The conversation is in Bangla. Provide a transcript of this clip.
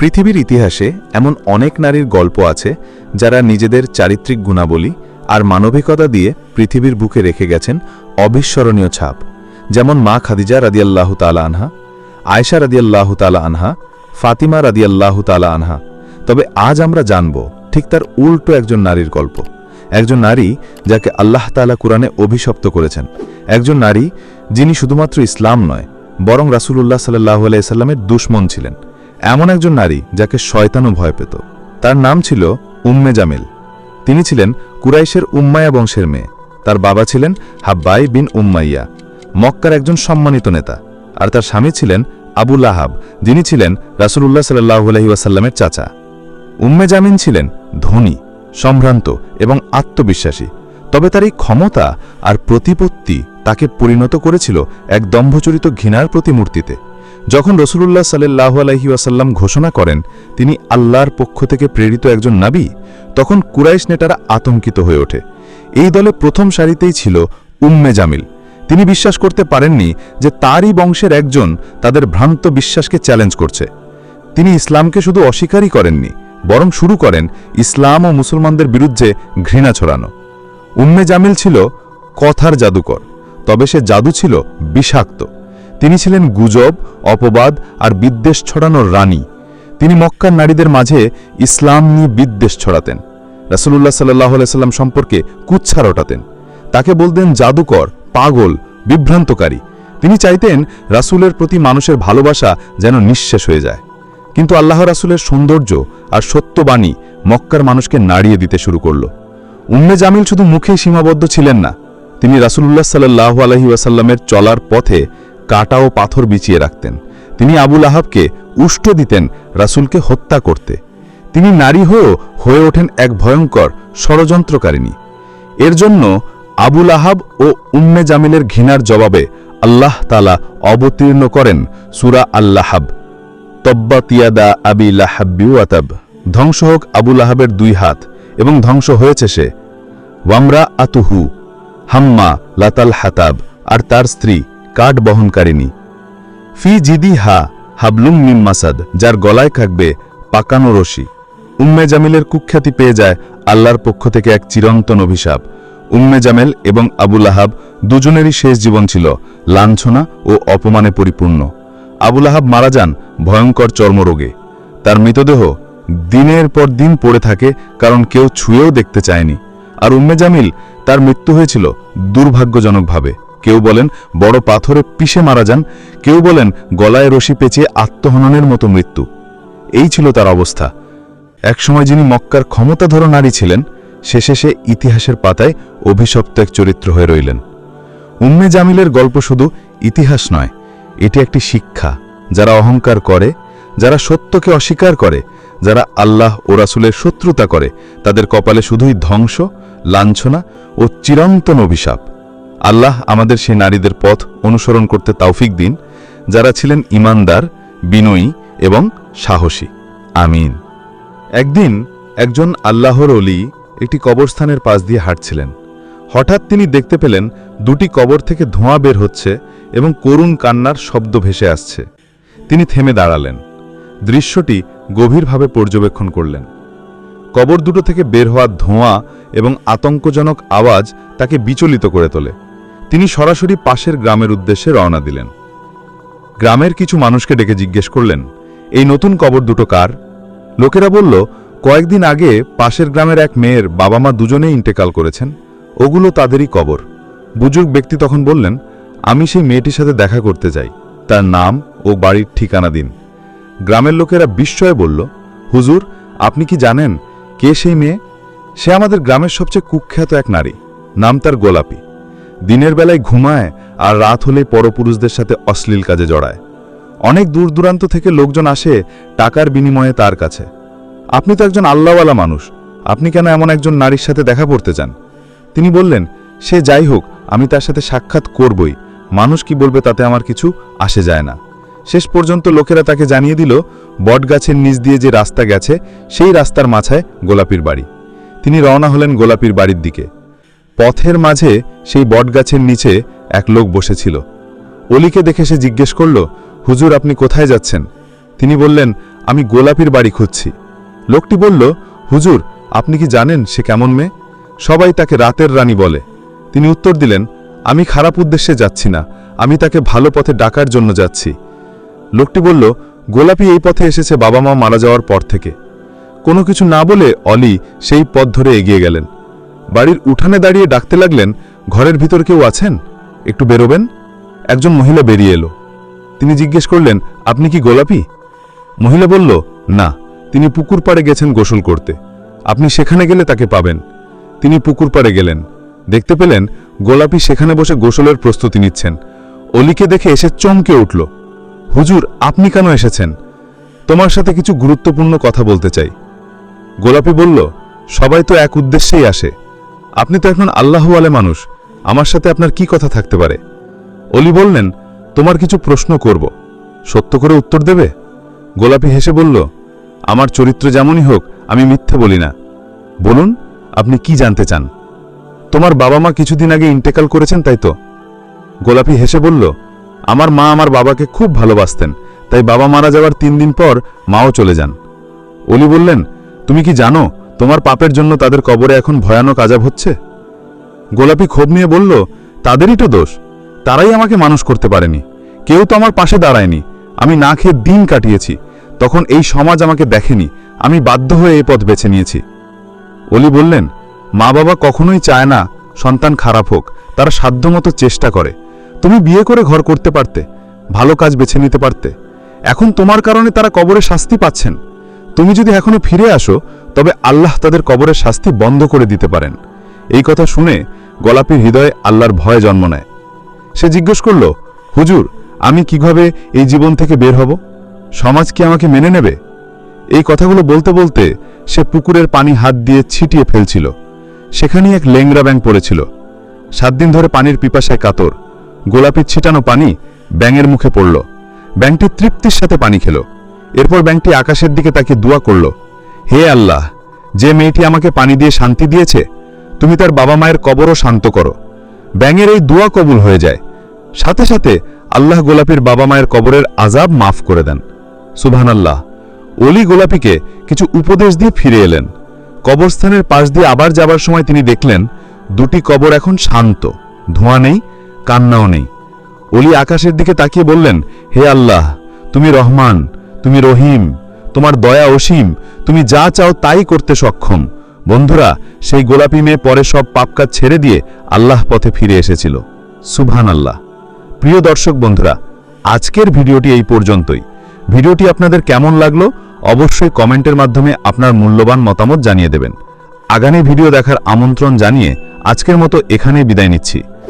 পৃথিবীর ইতিহাসে এমন অনেক নারীর গল্প আছে যারা নিজেদের চারিত্রিক গুণাবলী আর মানবিকতা দিয়ে পৃথিবীর বুকে রেখে গেছেন অবিস্মরণীয় ছাপ। যেমন মা খাদিজা রাদিয়াল্লাহ তালা আনহা আয়সা রাদিয়াল্লাহ তালা আনহা, ফাতিমা রাদিয়াল্লাহ তালা আনহা। তবে আজ আমরা জানব ঠিক তার উল্টো একজন নারীর গল্প। একজন নারী যাকে আল্লাহ তালা কোরআনে অভিশপ্ত করেছেন। একজন নারী যিনি শুধুমাত্র ইসলাম নয়, বরং রাসূলুল্লাহ সাল্লাহ আলাইসাল্লামের দুশ্মন ছিলেন। এমন একজন নারী যাকে শয়তানও ভয় পেত। তার নাম ছিল উম্মে জামিল। তিনি ছিলেন কুরাইশের উম্মায়া বংশের মেয়ে। তার বাবা ছিলেন হাব্বাই বিন উম্মাইয়া, মক্কার একজন সম্মানিত নেতা। আর তার স্বামী ছিলেন আবুল আহাব যিনি ছিলেন রাসূলুল্লাহ সাল্লাহ আলহি ওয়াসাল্লামের চাচা। উম্মে জামিন ছিলেন ধনী, সম্ভ্রান্ত এবং আত্মবিশ্বাসী। তবে তার এই ক্ষমতা আর প্রতিপত্তি তাকে পরিণত করেছিল এক দম্ভচরিত ঘৃণার প্রতিমূর্তিতে। যখন রসুলুল্লাহ সাল্লাহ আলহি ওয়াসাল্লাম ঘোষণা করেন, তিনি আল্লাহর পক্ষ থেকে প্রেরিত একজন নাবী, তখন কুরাইশ নেতারা আতঙ্কিত হয়ে ওঠে। এই দলে প্রথম সারিতেই ছিল উম্মে জামিল। তিনি বিশ্বাস করতে পারেননি যে তারই বংশের একজন তাদের ভ্রান্ত বিশ্বাসকে চ্যালেঞ্জ করছে। তিনি ইসলামকে শুধু অস্বীকারই করেননি, বরং শুরু করেন ইসলাম ও মুসলমানদের বিরুদ্ধে ঘৃণা ছড়ানো। উম্মে জামিল ছিল কথার জাদুকর, তবে সে জাদু ছিল বিষাক্ত। তিনি ছিলেন গুজব, অপবাদ আর বিদ্বেষ ছড়ানোর রানী। তিনি মক্কার নারীদের মাঝে ইসলাম নিয়ে বিদ্বেষ ছড়াতেন। রাসুলুল্লাহ সাল্লাহ সাল্লাম সম্পর্কে কুচ্ছা রটাতেন তাকে বলতেন জাদুকর, পাগল, বিভ্রান্তকারী। তিনি চাইতেন রাসূলের প্রতি মানুষের ভালোবাসা যেন নিঃশেষ হয়ে যায়। কিন্তু আল্লাহ রাসূলের সৌন্দর্য আর সত্যবাণী মক্কার মানুষকে নাড়িয়ে দিতে শুরু করল। উম্মে জামিল শুধু মুখেই সীমাবদ্ধ ছিলেন না, তিনি রাসূলুল্লাহ সাল্লাহ আলহি ওয়াসাল্লামের চলার পথে কাটা ও পাথর বিছিয়ে রাখতেন। তিনি আবুল আহাবকে উষ্ট দিতেন রাসূলকে হত্যা করতে। তিনি নারী হয়েও হয়ে ওঠেন এক ভয়ঙ্কর ষড়যন্ত্রকারিণী। এর জন্য আবুল আহাব ও উম্মে জামিলের ঘৃণার জবাবে আল্লাহ তালা অবতীর্ণ করেন সুরা আল্লাহাব। তব্বাতিয়াদা আবি লাহাব্বিউয়াতাব ধ্বংস হোক আবুল আহাবের দুই হাত এবং ধ্বংস হয়েছে সে। ওয়ামরা আতুহু হাম্মা লাতাল হাতাব আর তার স্ত্রী কাঠ বহনকারিণী। ফি জিদি হা হাবলুম মিম মাসাদ, যার গলায় থাকবে পাকানো রশি। উম্মে জামিলের কুখ্যাতি পেয়ে যায় আল্লাহর পক্ষ থেকে এক চিরন্তন অভিশাপ। উম্মে জামেল এবং আবুল আহাব দুজনেরই শেষ জীবন ছিল লাঞ্ছনা ও অপমানে পরিপূর্ণ। আবুল আহাব মারা যান ভয়ঙ্কর চর্মরোগে। তার মৃতদেহ দিনের পর দিন পড়ে থাকে কারণ কেউ ছুঁয়েও দেখতে চায়নি। আর উম্মে জামিল তার মৃত্যু হয়েছিল দুর্ভাগ্যজনকভাবে। কেউ বলেন, বড় পাথরে পিষে মারা যান। কেউ বলেন, গলায় রশি পেঁচিয়ে আত্মহননের মতো মৃত্যু। এই ছিল তার অবস্থা। একসময় যিনি মক্কার ক্ষমতাধর নারী ছিলেন, শেষে সে ইতিহাসের পাতায় অভিশপ্ত এক চরিত্র হয়ে রইলেন। উম্মে জামিলের গল্প শুধু ইতিহাস নয়, এটি একটি শিক্ষা। যারা অহংকার করে, যারা সত্যকে অস্বীকার করে, যারা আল্লাহ ও রাসুলের শত্রুতা করে, তাদের কপালে শুধুই ধ্বংস, লাঞ্ছনা ও চিরন্তন অভিশাপ। আল্লাহ আমাদের সেই নারীদের পথ অনুসরণ করতে তাওফিক দিন, যারা ছিলেন ইমানদার, বিনয়ী এবং সাহসী। আমিন। একদিন একজন আল্লাহর অলি একটি কবরস্থানের পাশ দিয়ে হাঁটছিলেন। হঠাৎ তিনি দেখতে পেলেন দুটি কবর থেকে ধোঁয়া বের হচ্ছে এবং করুণ কান্নার শব্দ ভেসে আসছে। তিনি থেমে দাঁড়ালেন। দৃশ্যটি গভীরভাবে পর্যবেক্ষণ করলেন। কবর দুটো থেকে বের হওয়া ধোঁয়া এবং আতঙ্কজনক আওয়াজ তাকে বিচলিত করে তোলে। তিনি সরাসরি পাশের গ্রামের উদ্দেশ্যে রওনা দিলেন। গ্রামের কিছু মানুষকে ডেকে জিজ্ঞেস করলেন, এই নতুন কবর দুটো কার? লোকেরা বলল, কয়েকদিন আগে পাশের গ্রামের এক মেয়ের বাবা মা দুজনেই ইন্টেকাল করেছেন। ওগুলো তাদেরই কবর। বুজুর্গ ব্যক্তি তখন বললেন, আমি সেই মেয়েটির সাথে দেখা করতে যাই। তার নাম ও বাড়ির ঠিকানা দিন। গ্রামের লোকেরা বিস্ময়ে বলল, হুজুর, আপনি কি জানেন কে সেই মেয়ে? সে আমাদের গ্রামের সবচেয়ে কুখ্যাত এক নারী। নাম তার গোলাপি। দিনের বেলায় ঘুমায় আর রাত হলেই পরপুরুষদের সাথে অশ্লীল কাজে জড়ায়। অনেক দূর দূরান্ত থেকে লোকজন আসে টাকার বিনিময়ে তার কাছে। আপনি তো একজন আল্লাহওয়ালা মানুষ। আপনি কেন এমন একজন নারীর সাথে দেখা করতে চান? তিনি বললেন, সে যাই হোক, আমি তার সাথে সাক্ষাৎ করবই। মানুষ কি বলবে তাতে আমার কিছু আসে যায় না। শেষ পর্যন্ত লোকেরা তাকে জানিয়ে দিল, বটগাছের নিচ দিয়ে যে রাস্তা গেছে, সেই রাস্তার মাথায় গোলাপির বাড়ি। তিনি রওনা হলেন গোলাপির বাড়ির দিকে। পথের মাঝে সেই বটগাছের নিচে এক লোক বসেছিল। অলিকে দেখে সে জিজ্ঞেস করল, হুজুর, আপনি কোথায় যাচ্ছেন? তিনি বললেন, আমি গোলাপির বাড়ি খুঁজছি। লোকটি বলল, হুজুর, আপনি কি জানেন সে কেমন মেয়ে? সবাই তাকে রাতের রানী বলে। তিনি উত্তর দিলেন, আমি খারাপ উদ্দেশ্যে যাচ্ছি না, আমি তাকে ভালো পথে ডাকার জন্য যাচ্ছি। লোকটি বলল, গোলাপি এই পথে এসেছে বাবা মা মারা যাওয়ার পর থেকে। কোনো কিছু না বলে অলি সেই পথ ধরে এগিয়ে গেলেন। বাড়ির উঠানে দাঁড়িয়ে ডাকতে লাগলেন, ঘরের ভিতর কেউ আছেন? একটু বেরোবেন? একজন মহিলা বেরিয়ে এলো। তিনি জিজ্ঞেস করলেন, আপনি কি গোলাপি? মহিলা বলল, না, তিনি পুকুর পাড়ে গেছেন গোসল করতে। আপনি সেখানে গেলে তাকে পাবেন। তিনি পুকুর পাড়ে গেলেন। দেখতে পেলেন, গোলাপি সেখানে বসে গোসলের প্রস্তুতি নিচ্ছেন। অলিকে দেখে এসে চমকে উঠল, হুজুর, আপনি কেন এসেছেন? তোমার সাথে কিছু গুরুত্বপূর্ণ কথা বলতে চাই। গোলাপি বলল, সবাই তো এক উদ্দেশ্যেই আসে। আপনি তো এখন আল্লাহওয়ালে মানুষ। আমার সাথে আপনার কি কথা থাকতে পারে? অলি বললেন, তোমার কিছু প্রশ্ন করব। সত্য করে উত্তর দেবে? গোলাপি হেসে বলল, আমার চরিত্র যেমনই হোক, আমি মিথ্যে বলি না। বলুন, আপনি কি জানতে চান? তোমার বাবা মা কিছুদিন আগে ইন্টেকাল করেছেন, তাই তো? গোলাপি হেসে বলল, আমার মা আমার বাবাকে খুব ভালোবাসতেন, তাই বাবা মারা যাওয়ার তিন দিন পর মাও চলে যান। অলি বললেন, তুমি কি জানো তোমার পাপের জন্য তাদের কবরে এখন ভয়ানক আজাব হচ্ছে? গোলাপি ক্ষোভ নিয়ে বলল, তাদেরই তো দোষ। তারাই আমাকে মানুষ করতে পারেনি। কেউ তো আমার পাশে দাঁড়ায়নি। আমি না খেয়ে দিন কাটিয়েছি। তখন এই সমাজ আমাকে দেখেনি। আমি বাধ্য হয়ে এই পথ বেছে নিয়েছি। অলি বললেন মা বাবা কখনোই চায় না সন্তান খারাপ হোক। তারা সাধ্যমতো চেষ্টা করে। তুমি বিয়ে করে ঘর করতে পারতে। ভালো কাজ বেছে নিতে পারতে। এখন তোমার কারণে তারা কবরে শাস্তি পাচ্ছেন। তুমি যদি এখনও ফিরে আসো, তবে আল্লাহ তাদের কবরের শাস্তি বন্ধ করে দিতে পারেন। এই কথা শুনে গোলাপির হৃদয়ে আল্লাহর ভয় জন্ম নেয়। সে জিজ্ঞেস করল, হুজুর, আমি কীভাবে এই জীবন থেকে বের হব? সমাজ কি আমাকে মেনে নেবে? এই কথাগুলো বলতে বলতে সে পুকুরের পানি হাত দিয়ে ছিটিয়ে ফেলছিল। সেখানেই এক লেংরা ব্যাং পড়েছিল। সাত দিন ধরে পানির পিপাসায় কাতর। গোলাপির ছিটানো পানি ব্যাঙের মুখে পড়ল। ব্যাংকটি তৃপ্তির সাথে পানি খেল। এরপর ব্যাংকটি আকাশের দিকে তাকে দোয়া করল, হে আল্লাহ, যে মেয়েটি আমাকে পানি দিয়ে শান্তি দিয়েছে, তুমি তার বাবা মায়ের কবরও শান্ত করো। ব্যাঙের এই দোয়া কবুল হয়ে যায়। সাথে সাথে আল্লাহ গোলাপির বাবা মায়ের কবরের আজাব মাফ করে দেন। সুবহানাল্লাহ অলি গোলাপিকে কিছু উপদেশ দিয়ে ফিরে এলেন। কবরস্থানের পাশ দিয়ে আবার যাবার সময় তিনি দেখলেন, দুটি কবর এখন শান্ত, ধোঁয়া নেই, কান্নাও নেই। অলি আকাশের দিকে তাকিয়ে বললেন, হে আল্লাহ, তুমি রহমান তুমি রহিম, তোমার দয়া অসীম, তুমি যা চাও তাই করতে সক্ষম। বন্ধুরা, সেই গোলাপি মেয়ে পরে সব পাপকাজ ছেড়ে দিয়ে আল্লাহ পথে ফিরে এসেছিল। সুভান আল্লাহ প্রিয় দর্শক বন্ধুরা, আজকের ভিডিওটি এই পর্যন্তই। ভিডিওটি আপনাদের কেমন লাগল অবশ্যই কমেন্টের মাধ্যমে আপনার মূল্যবান মতামত জানিয়ে দেবেন। আগামী ভিডিও দেখার আমন্ত্রণ জানিয়ে আজকের মতো এখানেই বিদায় নিচ্ছি।